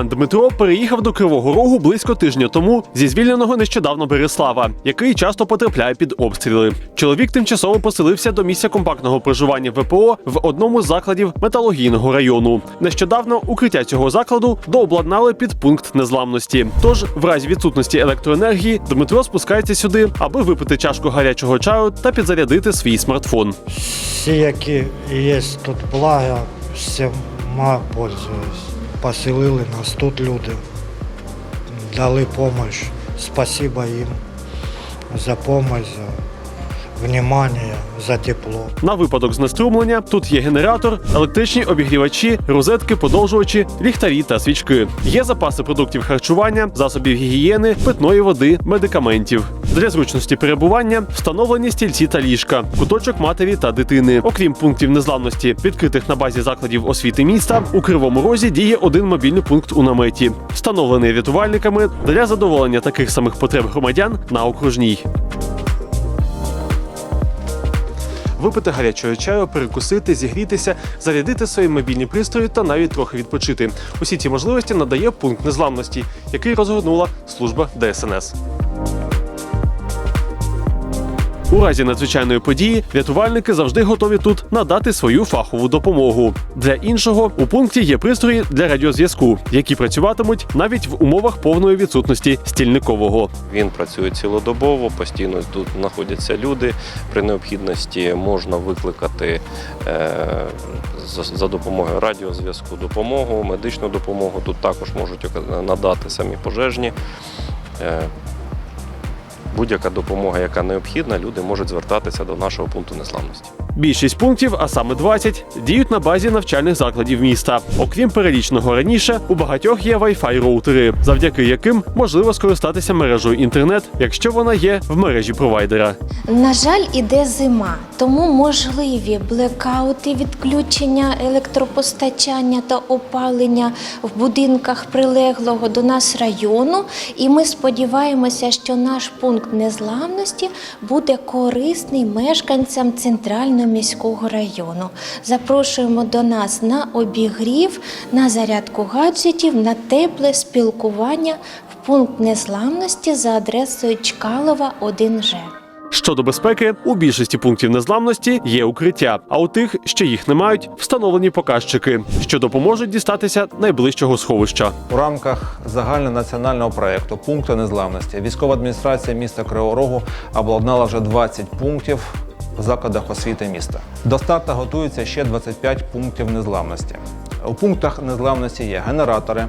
Пан Дмитро переїхав до Кривого Рогу близько тижня тому зі звільненого нещодавно Береслава, який часто потрапляє під обстріли. Чоловік тимчасово поселився до місця компактного проживання ВПО в одному з закладів металургійного району. Нещодавно укриття цього закладу дообладнали під пункт незламності. Тож, в разі відсутності електроенергії, Дмитро спускається сюди, аби випити чашку гарячого чаю та підзарядити свій смартфон. Всі, які є тут блага, всіма пользуюсь. Поселили нас тут люди, дали допомогу. Спасибо їм за допомогу, за внимание, за тепло. На випадок знеструмлення тут є генератор, електричні обігрівачі, розетки, подовжувачі, ліхтарі та свічки. Є запаси продуктів харчування, засобів гігієни, питної води, медикаментів. Для зручності перебування встановлені стільці та ліжка, куточок матері та дитини. Окрім пунктів незламності, відкритих на базі закладів освіти міста, у Кривому Розі діє один мобільний пункт у наметі, встановлений рятувальниками для задоволення таких самих потреб громадян на окружній. випити гарячого чаю, перекусити, зігрітися, зарядити свої мобільні пристрої та навіть трохи відпочити. Усі ці можливості надає пункт незламності, який розгорнула служба ДСНС. У разі надзвичайної події рятувальники завжди готові тут надати свою фахову допомогу. Для іншого у пункті є пристрої для радіозв'язку, які працюватимуть навіть в умовах повної відсутності стільникового. Він працює цілодобово, постійно тут знаходяться люди. При необхідності можна викликати е, за, допомогою радіозв'язку допомогу, медичну допомогу. Тут також можуть надати самі пожежні. Е, Будь-яка допомога, яка необхідна, люди можуть звертатися до нашого пункту незламності. Більшість пунктів, а саме 20, діють на базі навчальних закладів міста. Окрім переліченого раніше, у багатьох є Wi-Fi роутери, завдяки яким можливо скористатися мережею інтернет, якщо вона є в мережі провайдера. На жаль, іде зима, тому можливі блекаути, відключення електропостачання та опалення в будинках прилеглого до нас району. І ми сподіваємося, що наш пункт незламності буде корисний мешканцям центрального міського району. Запрошуємо до нас на обігрів, на зарядку гаджетів, на тепле спілкування в пункт незламності за адресою Чкалова 1Ж. Щодо безпеки, у більшості пунктів незламності є укриття, а у тих, що їх не мають, встановлені показчики, що допоможуть дістатися найближчого сховища. У рамках загальнонаціонального проєкту Пункти незламності військова адміністрація міста Кривого Рогу обладнала вже 20 пунктів в закладах освіти міста. До старта готується ще 25 пунктів незламності. У пунктах незламності є генератори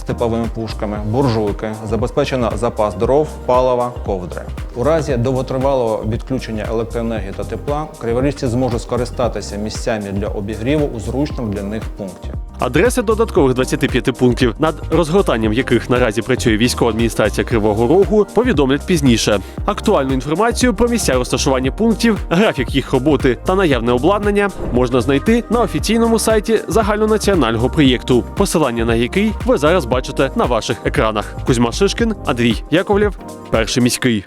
з тепловими пушками, буржуйки, забезпечено запас дров, палива, ковдри. У разі довготривалого відключення електроенергії та тепла криворіжці зможуть скористатися місцями для обігріву у зручному для них пункті. Адреси додаткових 25 пунктів, над розгортанням яких наразі працює військова адміністрація Кривого Рогу, повідомлять пізніше. Актуальну інформацію про місця розташування пунктів, графік їх роботи та наявне обладнання можна знайти на офіційному сайті загальнонаціонального проєкту, посилання на який ви зараз бачите на ваших екранах. Кузьма Шишкін, Андрій Яковлєв, перший міський.